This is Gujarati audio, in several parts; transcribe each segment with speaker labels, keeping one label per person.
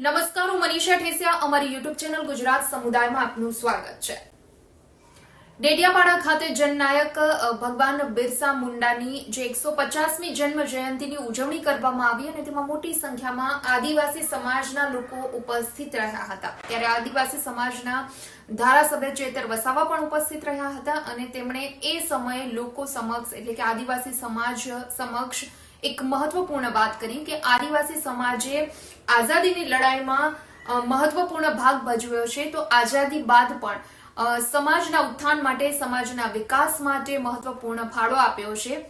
Speaker 1: નમસ્કાર હું મનીષા ઠેસિયા. અમારી યુટ્યુબ ચેનલ ગુજરાત સમુદાયમાં આપનું સ્વાગત છે. ડેડિયાપાડા ખાતે જનનાયક ભગવાન બિરસા મુંડાની જે એકસો પચાસમી જન્મ જયંતિની ઉજવણી કરવામાં આવી અને તેમાં મોટી સંખ્યામાં આદિવાસી સમાજના લોકો ઉપસ્થિત રહ્યા હતા. ત્યારે આદિવાસી સમાજના ધારાસભ્ય ચેતર વસાવા પણ ઉપસ્થિત રહ્યા હતા અને તેમણે એ સમયે લોકો સમક્ષ, એટલે કે આદિવાસી સમાજ સમક્ષ એક મહત્વપૂર્ણ વાત કરી કે આદિવાસી સમાજે આઝાદીની લડાઈમાં મહત્વપૂર્ણ ભાગ ભજવ્યો છે. તો આઝાદી બાદ પણ સમાજના ઉત્થાન માટે, સમાજના વિકાસ માટે મહત્વપૂર્ણ ફાળો આપ્યો છે.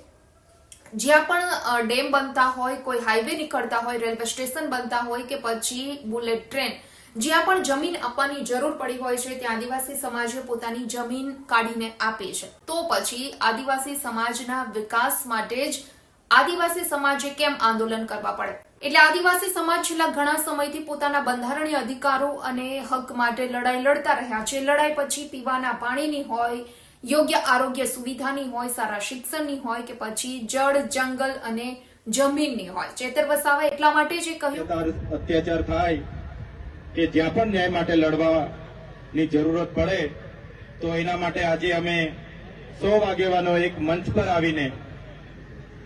Speaker 1: જ્યાં પણ ડેમ બનતા હોય, કોઈ હાઈવે નીકળતા હોય, રેલવે સ્ટેશન બનતા હોય કે પછી બુલેટ ટ્રેન, જ્યાં પણ જમીન આપવાની જરૂર પડી હોય છે, ત્યાં આદિવાસી સમાજે પોતાની જમીન કાઢીને આપે છે. તો પછી આદિવાસી સમાજના વિકાસ માટે જ આદિવાસી સમાજે કેમ આંદોલન કરવા પડે? એટલે આદિવાસી સમાજ છેલ્લા ઘણા સમયથી પોતાના બંધારણીય અધિકારો અને હક માટે લડાઈ લડતા રહ્યા છે. લડાઈ પછી પીવાના પાણીની હોય, યોગ્ય આરોગ્ય સુવિધાની હોય, સારા શિક્ષણની હોય કે પછી જળ, જંગલ અને જમીનની હોય. ચેતર વસાવા એટલા માટે જ કહ્યું.
Speaker 2: અત્યાચાર થાય કે જ્યાં પણ ન્યાય માટે લડવાની જરૂરત પડે, તો એના માટે આજે અમે સો આગેવાનો એક મંચ પર આવીને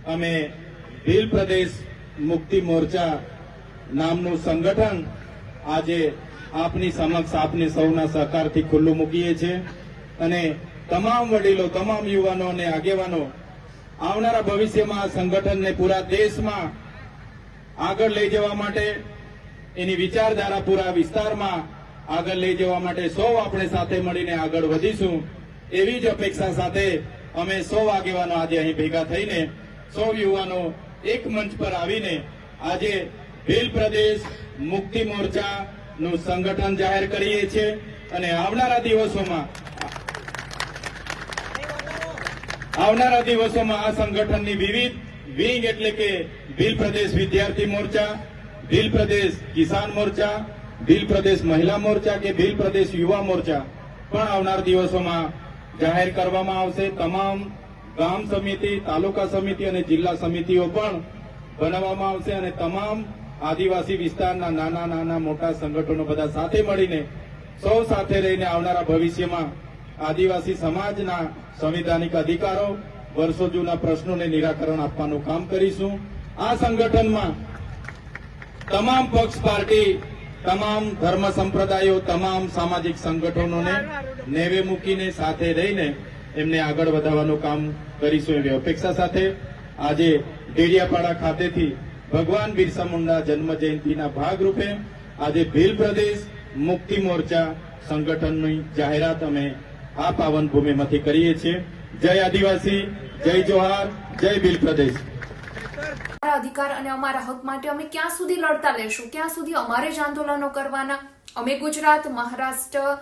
Speaker 2: અમે ભીલ પ્રદેશ મુક્તિ મોરચા નામનું સંગઠન આજે આપની સમક્ષ આપની સૌના સહકારથી ખુલ્લું મૂકીએ છીએ અને તમામ વડીલો, તમામ યુવાનો અને આગેવાનો, આવનારા ભવિષ્યમાં આ સંગઠનને પૂરા દેશમાં આગળ લઈ જવા માટે, એની વિચારધારા પૂરા વિસ્તારમાં આગળ લઈ જવા માટે સૌ આપણે સાથે મળીને આગળ વધીશું. એવી જ અપેક્ષા સાથે અમે સૌ આગેવાનો આજે અહીં ભેગા થઈને સૌ યુવાનો એક મંચ પર આવીને આજે ભીલ પ્રદેશ મુક્તિ મોરચાનું સંગઠન જાહેર કરીએ છીએ અને આવનારા દિવસોમાં આવનારા દિવસોમાં આ સંગઠનની વિવિધ વિંગ એટલે કે ભીલ પ્રદેશ વિદ્યાર્થી મોરચા, ભીલ પ્રદેશ કિસાન મોરચા, ભીલ પ્રદેશ મહિલા મોરચા કે ભીલ પ્રદેશ યુવા મોરચા પણ આવનાર દિવસોમાં જાહેર કરવામાં આવશે. તમામ ગામ સમિતિ તાલુકા સમિતિ અને જિલ્લા સમિતિઓ પણ બનાવવામાં આવશે અને તમામ આદિવાસી વિસ્તારના નાના નાના મોટા સંગઠનો બધા સાથે મળીને સૌ સાથે રહીને આવનારા ભવિષ્યમાં આદિવાસી સમાજના સંવિધાનિક અધિકારો વર્ષો જૂના પ્રશ્નોને નિરાકરણ આપવાનું કામ કરીશું. આ સંગઠનમાં તમામ પક્ષ પાર્ટી તમામ ધર્મ સંપ્રદાયો તમામ સામાજિક સંગઠનોને નેવે મૂકીને સાથે રહીને એમને આગળ વધારવાનું કામ કરીશું એવી અપેક્ષા સાથે આજે ડેડિયાપાડા ખાતેથી ભગવાન બિરસા મુંડા જન્મ જયંતિના ભાગરૂપે આજે ભીલ પ્રદેશ મુક્તિ મોરચા સંગઠનની જાહેરાત અમે આ પાવન ભૂમિમાંથી કરીએ છીએ. જય આદિવાસી, જય જોહાર, જય ભીલ પ્રદેશ.
Speaker 1: અધિકાર અને અમારા હક માટે અમે ક્યાં સુધી લડતા લેશું? ક્યાં સુધી અમારે જ આંદોલનો કરવાના? અમે ગુજરાત, મહારાષ્ટ્ર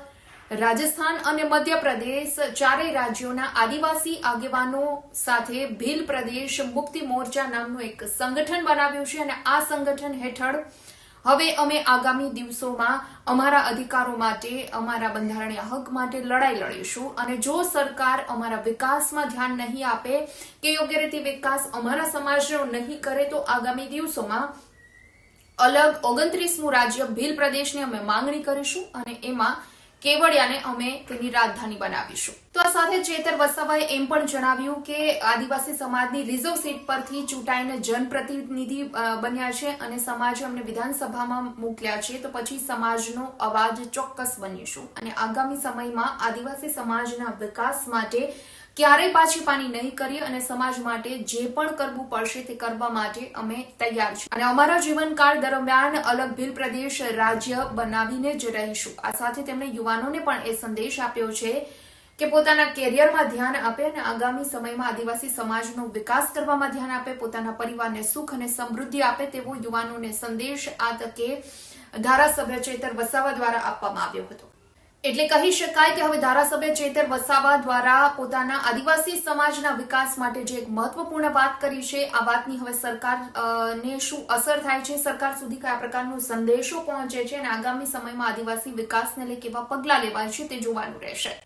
Speaker 1: રાજસ્થાન અને મધ્યપ્રદેશ ચારેય રાજ્યોના આદિવાસી આગેવાનો સાથે ભીલ પ્રદેશ મુક્તિ મોરચા નામનું એક સંગઠન બનાવ્યું છે અને આ સંગઠન હેઠળ હવે અમે આગામી દિવસોમાં અમારા અધિકારો માટે, અમારા બંધારણીય હક માટે લડાઈ લડીશું. અને જો સરકાર અમારા વિકાસમાં ધ્યાન નહીં આપે કે યોગ્ય રીતે વિકાસ અમારા સમાજનો નહીં કરે, તો આગામી દિવસોમાં અલગ ઓગણત્રીસમું રાજ્ય ભીલ પ્રદેશની અમે માંગણી કરીશું અને એમાં કેવડિયાને અમે તેની રાજધાની બનાવીશું. તો આ સાથે ચેતર વસાવાએ એમ પણ જણાવ્યું કે આદિવાસી સમાજની રિઝર્વ સીટ પરથી ચૂંટાઈને જનપ્રતિનિધિ બન્યા છે અને સમાજે અમને વિધાનસભામાં મોકલ્યા છે, તો પછી સમાજનો અવાજ ચોક્કસ બનીશું. અને આગામી સમયમાં આદિવાસી સમાજના વિકાસ માટે ક્યારેય પાછી પાની નહીં કરીએ અને સમાજ માટે જે પણ કરવું પડશે તે કરવા માટે અમે તૈયાર છીએ. અને અમારા જીવનકાળ દરમિયાન અલગ ભીલ પ્રદેશ રાજ્ય બનાવીને જ રહીશું. આ સાથે તેમણે યુવાનોને પણ એ સંદેશ આપ્યો છે કે પોતાના કેરિયરમાં ધ્યાન આપે અને આગામી સમયમાં આદિવાસી સમાજનો વિકાસ કરવામાં ધ્યાન આપે, પોતાના પરિવારને સુખ અને સમૃદ્ધિ આપે તેવો યુવાનોને સંદેશ આ તકે ધારાસભ્ય ચેતર વસાવા દ્વારા આપવામાં આવ્યો હતો. એટલે કહી શકાય કે હવે ધારાસભ્ય ચેતર વસાવા દ્વારા પોતાના આદિવાસી સમાજના વિકાસ માટે જે એક મહત્વપૂર્ણ વાત કરી છે, આ વાતની હવે સરકાર ને શું અસર થાય છે? સરકાર સુધી કયા પ્રકારનો સંદેશો પહોંચે છે અને આગામી સમયમાં આદિવાસી વિકાસને લઈ કેવા પગલાં લેવાય છે તે જોવાનું રહેશે.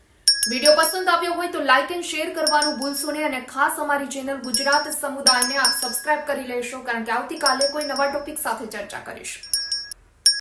Speaker 1: વીડિયો પસંદ આવ્યો હોય તો લાઇક એન્ડ શેર કરવાનું ભૂલશો નહીં અને ખાસ અમારી ચેનલ ગુજરાત સમુદાયને આપ સબસ્ક્રાઇબ કરી લેશો, કારણ કે આવતીકાલે કોઈ નવા ટોપિક સાથે ચર્ચા કરીશું.